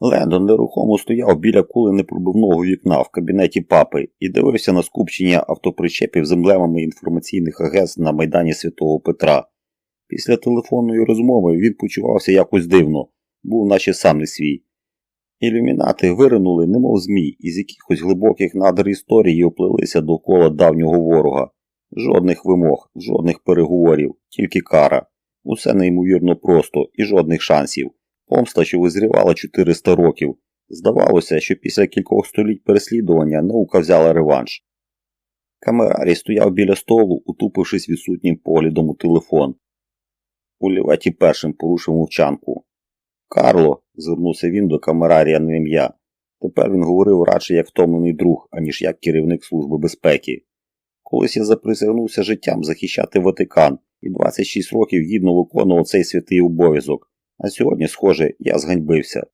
Лендон нерухомо стояв біля кули непробивного вікна в кабінеті папи і дивився на скупчення автопричепів з емблемами інформаційних агентств на Майдані Святого Петра. Після телефонної розмови він почувався якось дивно, був наче сам не свій. Ілюмінати виринули, немов змій, із якихось глибоких надр історії оплилися довкола давнього ворога. Жодних вимог, жодних переговорів, тільки кара. Усе неймовірно просто і жодних шансів. Помста, що визрівала 400 років. Здавалося, що після кількох століть переслідування наука взяла реванш. Камерарій стояв біля столу, утупившись відсутнім поглядом у телефон. Уліветі першим порушив мовчанку. Карло, звернувся він до камерарія на ім'я. Тепер він говорив радше як втомлений друг, аніж як керівник Служби безпеки. Колись я заприсягнувся життям захищати Ватикан і 26 років гідно виконував цей святий обов'язок. А сьогодні, схоже, я зганьбився.